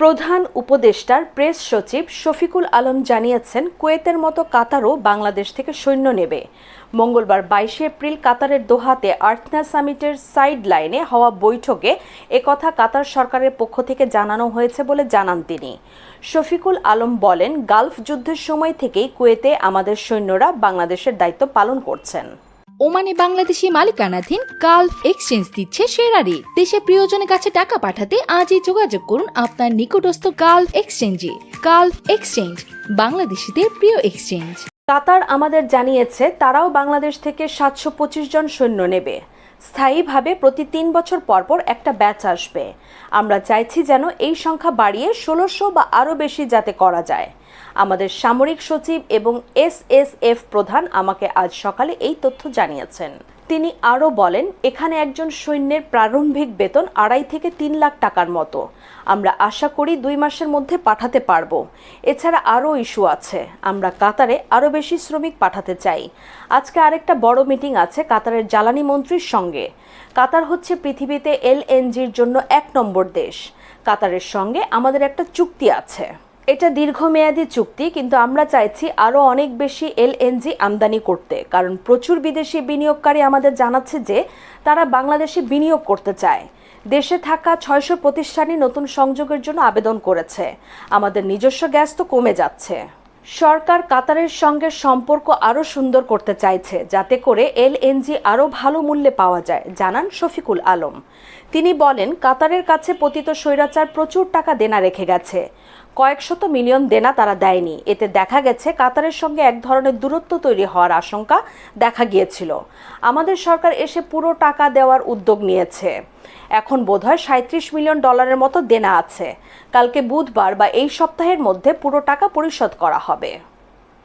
প্রধান উপদেষ্টার প্রেস সচিব শফিকুল আলম জানিয়েছেন, কুয়েতের মতো কাতারও বাংলাদেশ থেকে সৈন্য নেবে। মঙ্গলবার বাইশে এপ্রিল কাতারের দোহাতে আর্থনা সামিটের সাইড লাইনে হওয়া বৈঠকে একথা কাতার সরকারের পক্ষ থেকে জানানো হয়েছে বলে জানান তিনি। শফিকুল আলম বলেন, গালফ যুদ্ধের সময় থেকেই কুয়েতে আমাদের সৈন্যরা বাংলাদেশের দায়িত্ব পালন করছেন। ওমানে বাংলাদেশি মালিকানাধীন গালফ এক্সচেঞ্জ দিচ্ছে সেরা রেট দেশে প্রিয়জনের কাছে টাকা পাঠাতে আজই যোগাযোগ করুন আপনার নিকটস্থ গালফ এক্সচেঞ্জে। গালফ এক্সচেঞ্জ, বাংলাদেশিদের প্রিয় এক্সচেঞ্জ। কাতার আমাদের জানিয়েছে, তারাও বাংলাদেশ থেকে সাতশো পঁচিশ জন সৈন্য নেবে। স্থায়ীভাবে প্রতি তিন বছর পরপর একটা ব্যাচ আসবে। আমরা চাইছি যেন এই সংখ্যা বাড়িয়ে ষোলোশো বা আরও বেশি যাতে করা যায়। আমাদের সামরিক সচিব এবং এসএসএফ প্রধান আমাকে আজ সকালে এই তথ্য জানিয়েছেন। তিনি আরও বলেন, এখানে একজন সৈন্যের প্রারম্ভিক বেতন আড়াই থেকে তিন লাখ টাকার মতো। আমরা আশা করি দুই মাসের মধ্যে পাঠাতে পারব। এছাড়া আরও ইস্যু আছে। আমরা কাতারে আরও বেশি শ্রমিক পাঠাতে চাই। আজকে আরেকটা বড় মিটিং আছে কাতারের জ্বালানি মন্ত্রীর সঙ্গে। কাতার হচ্ছে পৃথিবীতে এলএনজির জন্য এক নম্বর দেশ। কাতারের সঙ্গে আমাদের একটা চুক্তি আছে। এটা দীর্ঘমেয়াদী চুক্তি, কিন্তু আমরা চাইছি আরও অনেক বেশি এলএনজি আমদানি করতে। কারণ প্রচুর বিদেশি বিনিয়োগকারী আমাদের জানাচ্ছে যে, তারা বাংলাদেশে বিনিয়োগ করতে চায়। দেশে থাকা ছয়শো প্রতিষ্ঠানই নতুন সংযোগের জন্য আবেদন করেছে। আমাদের নিজস্ব গ্যাস তো কমে যাচ্ছে। সরকার কাতারের সঙ্গে সম্পর্ক আরও সুন্দর করতে চাইছে, যাতে করে এলএনজি আরও ভালো মূল্যে পাওয়া যায়, জানান শফিকুল আলম। তিনি বলেন, কাতারের কাছে পতিত স্বৈরাচার প্রচুর টাকা দেনা রেখে গেছে। কয়েকশত মিলিয়ন দেনা তারা দেয়নি। এতে দেখা গেছে কাতারের সঙ্গে এক ধরনের দূরত্ব তৈরি হওয়ার আশঙ্কা দেখা গিয়েছিল। আমাদের সরকার এসে পুরো টাকা দেওয়ার উদ্যোগ নিয়েছে। এখন বোধহয় সাঁত্রিশ মিলিয়ন ডলারের মতো দেনা আছে। কালকে বুধবার বা এই সপ্তাহের মধ্যে পুরো টাকা পরিশোধ করা হবে।